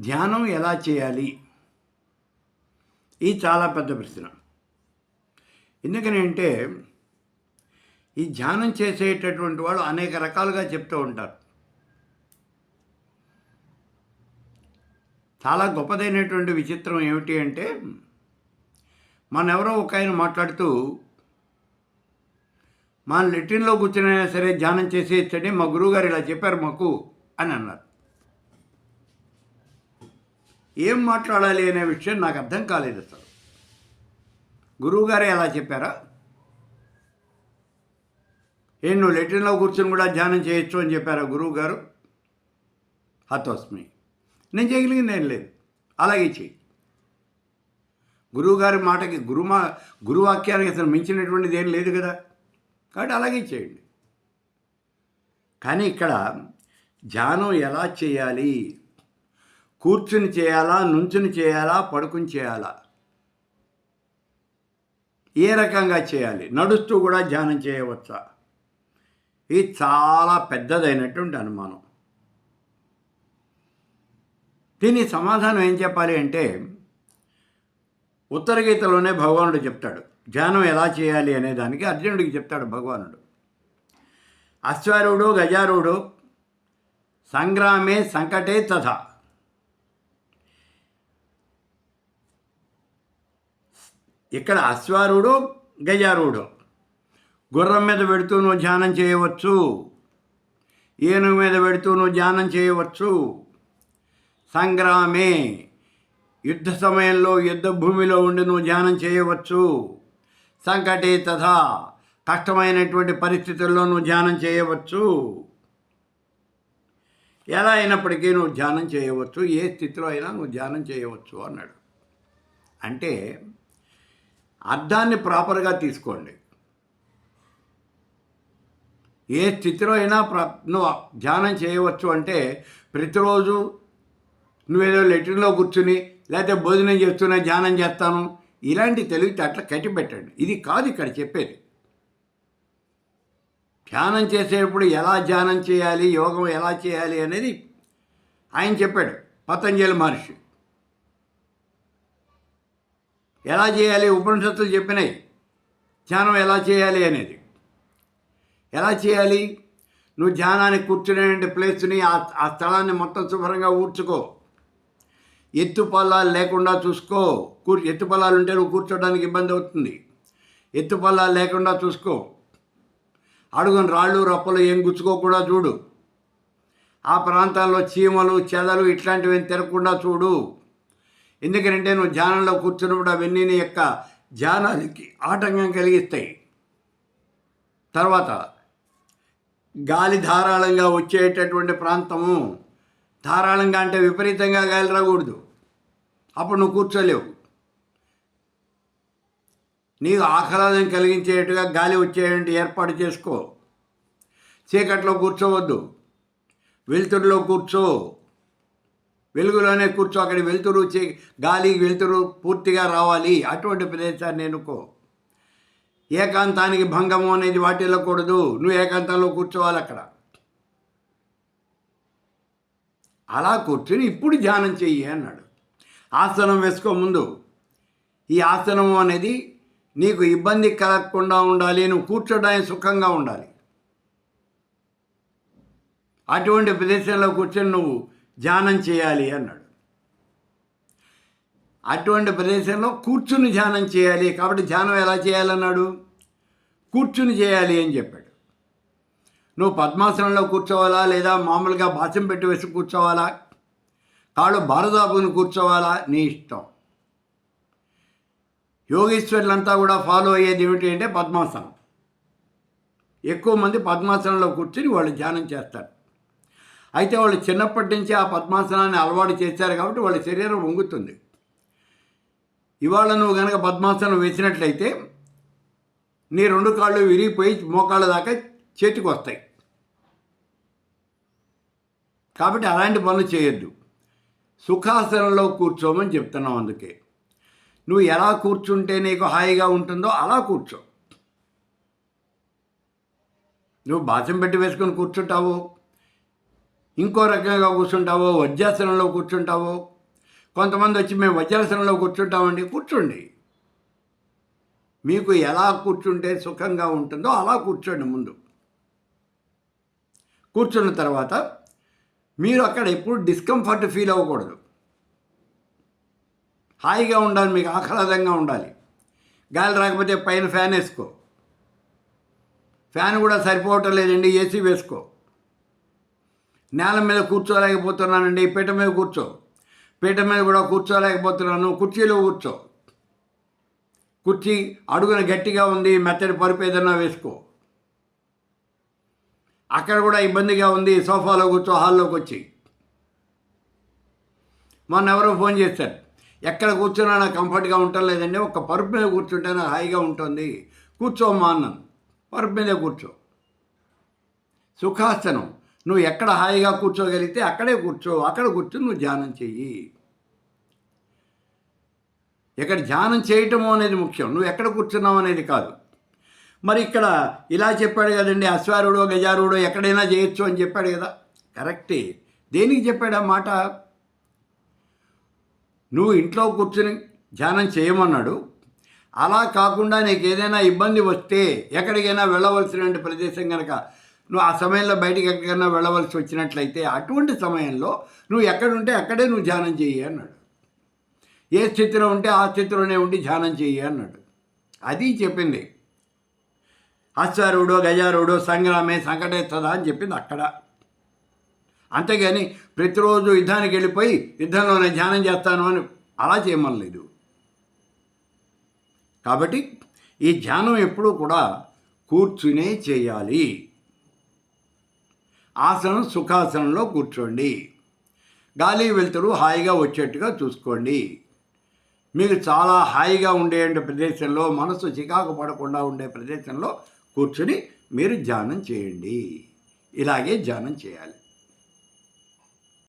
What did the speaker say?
ధ్యానం ఎలా చేయాలి? ఇది చాలా పెద్ద ప్రశ్న. ఎందుకని అంటే ఈ ధ్యానం చేసేటటువంటి వాళ్ళు అనేక రకాలుగా చెప్తూ ఉంటారు. చాలా గొప్పదైనటువంటి విచిత్రం ఏమిటి అంటే మన ఎవరో ఒక ఆయన మాట్లాడుతూ మన లెట్రిన్లో కూర్చునైనా సరే ధ్యానం చేసేయచ్చండి మా గురువుగారు ఇలా చెప్పారు మాకు అని అన్నారు. ఏం మాట్లాడాలి అనే విషయం నాకు అర్థం కాలేదు అసలు. గురువుగారే ఎలా చెప్పారా? ఏం నువ్వు లెట్రిన్లో కూర్చొని కూడా ధ్యానం చేయొచ్చు అని చెప్పారా గురువు గారు హతోస్మి. నేను చేయగలిగింది ఏం లేదు. అలాగే చెయ్యి. గురువుగారి మాటకి గురుమా గురువాక్యానికి అసలు మించినటువంటిది ఏం లేదు కదా. కాబట్టి అలాగే చేయండి. కానీ ఇక్కడ ధ్యానం ఎలా చేయాలి? కూర్చుని చేయాలా నుంచుని చేయాలా పడుకుని చేయాలా? ఏ రకంగా చేయాలి? నడుస్తూ కూడా ధ్యానం చేయవచ్చా? ఇది చాలా పెద్దదైనటువంటి అనుమానం. దీని సమాధానం ఏం చెప్పాలి అంటే ఉత్తర గీతలోనే భగవానుడు చెప్తాడు ధ్యానం ఎలా చేయాలి? అనే దానికి అర్జునుడికి చెప్తాడు భగవానుడు. అశ్వారుడు గజారుడు సంగ్రామే సంకటే తథా. ఇక్కడ అశ్వారుడు గజారుడు. గుర్రం మీద పెడుతూ నువ్వు ధ్యానం చేయవచ్చు. ఏనుగు మీద పెడుతూ నువ్వు ధ్యానం చేయవచ్చు. సంగ్రామే యుద్ధ సమయంలో యుద్ధ భూమిలో ఉండి నువ్వు ధ్యానం చేయవచ్చు. సంకటే తథా కష్టమైనటువంటి పరిస్థితుల్లో నువ్వు ధ్యానం చేయవచ్చు. ఎలా అయినప్పటికీ నువ్వు ధ్యానం చేయవచ్చు. ఏ స్థితిలో అయినా నువ్వు ధ్యానం చేయవచ్చు అన్నాడు. అంటే అర్థాన్ని ప్రాపర్గా తీసుకోండి. ఏ స్థితిలో అయినా ప్ర నువ్వు ధ్యానం చేయవచ్చు అంటే ప్రతిరోజు నువ్వేదో లెటర్లో కూర్చుని లేకపోతే భోజనం చేస్తున్నా ధ్యానం చేస్తాను. ఇలాంటి తెలివితే అట్లా కట్టిపెట్టండి ఇది కాదు ఇక్కడ చెప్పేది. ధ్యానం చేసేటప్పుడు ఎలా ధ్యానం చేయాలి యోగం ఎలా చేయాలి అనేది ఆయన చెప్పాడు. పతంజలి మహర్షి. ఎలా చేయాలి? ఉపనిషత్తులు చెప్పినాయి. ధ్యానం ఎలా చేయాలి అనేది. ఎలా చేయాలి? నువ్వు ధ్యానానికి కూర్చునే ప్లేస్ని ఆ స్థలాన్ని మొత్తం శుభ్రంగా ఊడ్చుకో. ఎత్తు పల్లాలు లేకుండా చూసుకో. కూర్ ఎత్తు పల్లాలు ఉంటే నువ్వు కూర్చోడానికి ఇబ్బంది అవుతుంది. ఎత్తు పల్లాలు లేకుండా చూసుకో. అడుగుని రాళ్ళు రప్పలు ఏం గుచ్చుకోకుండా చూడు. ఆ ప్రాంతాల్లో చీమలు చెదలు ఇట్లాంటివి ఏం తిరగకుండా చూడు. ఎందుకంటే నువ్వు ధ్యానంలో కూర్చున్నప్పుడు అవన్నీ నీ యొక్క ధ్యానానికి ఆటంకం కలిగిస్తాయి. తర్వాత గాలి ధారాళంగా వచ్చేటటువంటి ప్రాంతము. ధారాళంగా అంటే విపరీతంగా గాలి రాకూడదు. అప్పుడు నువ్వు కూర్చోలేవు. నీకు ఆహ్లాదం కలిగించేట్టుగా గాలి వచ్చేటువంటి ఏర్పాటు చేసుకో. చీకట్లో కూర్చోవద్దు. వెలుతురులో కూర్చో. వెలుగులోనే కూర్చో అక్కడ వెళ్తురు చే గాలి వెళ్తురు పూర్తిగా రావాలి. అటువంటి ప్రదేశాన్ని ఎన్నుకో ఏకాంతానికి భంగము అనేది వాటిల్లకూడదు నువ్వు ఏకాంతంలో కూర్చోవాలి అక్కడ. అలా కూర్చుని ఇప్పుడు ధ్యానం చెయ్యి అన్నాడు. ఆసనం వేసుకో ముందు. ఈ ఆసనం అనేది నీకు ఇబ్బంది కలగకుండా ఉండాలి. నువ్వు కూర్చోడానికి సుఖంగా ఉండాలి. అటువంటి ప్రదేశంలో కూర్చొని నువ్వు ధ్యానం చేయాలి అన్నాడు. అటువంటి ప్రదేశంలో కూర్చుని ధ్యానం చేయాలి. కాబట్టి ధ్యానం ఎలా చేయాలన్నాడు? కూర్చుని చేయాలి అని చెప్పాడు. నువ్వు పద్మాసనంలో కూర్చోవాలా? లేదా మామూలుగా బాసం పెట్టి వేసి కూర్చోవాలా? కాళ్ళు భారదాపుని కూర్చోవాలా? నీ ఇష్టం. యోగీశ్వరులంతా కూడా ఫాలో అయ్యేది ఏమిటి అంటే పద్మాసనం. ఎక్కువ మంది పద్మాసనంలో కూర్చుని వాళ్ళు ధ్యానం చేస్తారు. అయితే వాళ్ళు చిన్నప్పటి నుంచి ఆ పద్మాసనాన్ని అలవాటు చేశారు కాబట్టి వాళ్ళ శరీరం వంగుతుంది. ఇవాళ నువ్వు కనుక పద్మాసనం వేసినట్లయితే నీ రెండు కాళ్ళు విరిగిపోయి మోకాళ్ళ దాకా చేతికి వస్తాయి. కాబట్టి అలాంటి పనులు చేయొద్దు. సుఖాసనంలో కూర్చోమని చెప్తున్నాం అందుకే. నువ్వు ఎలా కూర్చుంటే నీకు హాయిగా ఉంటుందో అలా కూర్చో. నువ్వు బాసం పెట్టి వేసుకొని కూర్చుంటావు. ఇంకో రకంగా కూర్చుంటావో వజ్రాసనంలో కూర్చుంటావో. కొంతమంది వచ్చి మేము వజ్రాసనంలో కూర్చుంటామండి. కూర్చోండి. మీకు ఎలా కూర్చుంటే సుఖంగా ఉంటుందో అలా కూర్చోండి ముందు. కూర్చున్న తర్వాత మీరు అక్కడ ఎప్పుడు డిస్కంఫర్ట్ ఫీల్ అవ్వకూడదు. హాయిగా ఉండాలి మీకు ఆహ్లాదంగా ఉండాలి. గాలి రాకపోతే పైన ఫ్యాన్ వేసుకో. ఫ్యాన్ కూడా సరిపోవటం లేదండి ఏసీ వేసుకో. నేల మీద కూర్చోలేకపోతున్నానండి పీట మీద కూర్చో. పీట మీద కూడా కూర్చోలేకపోతున్నాను కుర్చీలో కూర్చో. కుర్చీ అడుగున గట్టిగా ఉంది మెత్తడి పరుపు ఏదన్నా వేసుకో. అక్కడ కూడా ఇబ్బందిగా ఉంది సోఫాలో కూర్చో హాల్లోకి వచ్చి. మొన్న ఎవరో ఫోన్ చేశారు ఎక్కడ కూర్చున్నా నాకు కంఫర్ట్గా ఉండటం లేదండి ఒక పరుపు మీద కూర్చుంటే నాకు హాయిగా ఉంటుంది. కూర్చోమ్మా అన్నాను పరుపు మీదే కూర్చో. సుఖాసనం. నువ్వు ఎక్కడ హాయిగా కూర్చోగలిగితే అక్కడే కూర్చో అక్కడ కూర్చొని నువ్వు ధ్యానం చెయ్యి. ఇక్కడ ధ్యానం చేయటము అనేది ముఖ్యం నువ్వు ఎక్కడ కూర్చున్నావు అనేది కాదు. మరి ఇక్కడ ఇలా చెప్పాడు కదండి అశ్వారుడో గజారుడో ఎక్కడైనా చేయొచ్చు అని చెప్పాడు కదా. కరెక్టే. దేనికి చెప్పాడు ఆ మాట? నువ్వు ఇంట్లో కూర్చుని ధ్యానం చేయమన్నాడు. అలా కాకుండా నీకు ఏదైనా ఇబ్బంది వస్తే ఎక్కడికైనా వెళ్ళవలసినటువంటి ప్రదేశం కనుక నువ్వు ఆ సమయంలో బయటికి ఎక్కడికైనా వెళ్ళవలసి వచ్చినట్లయితే అటువంటి సమయంలో నువ్వు ఎక్కడుంటే అక్కడే నువ్వు ధ్యానం చెయ్యి అన్నాడు. ఏ స్థితిలో ఉంటే ఆ స్థితిలోనే ఉండి ధ్యానం చెయ్యి అన్నాడు. అది చెప్పింది. అశ్వారుడో గజారుడో సంగ్రామే సంకటేస్తదా అని చెప్పింది అక్కడ. అంతేగాని ప్రతిరోజు యుద్ధానికి వెళ్ళిపోయి యుద్ధంలోనే ధ్యానం చేస్తాను అని అలా చేయమనలేదు. కాబట్టి ఈ ధ్యానం ఎప్పుడూ కూడా కూర్చునే చేయాలి. ఆసనం సుఖాసనంలో కూర్చోండి. గాలి వెళ్తురు హాయిగా వచ్చేట్టుగా చూసుకోండి. మీకు చాలా హాయిగా ఉండే ప్రదేశంలో మనసు చికాకు పడకుండా ఉండే ప్రదేశంలో కూర్చుని మీరు ధ్యానం చేయండి. ఇలాగే ధ్యానం చేయాలి.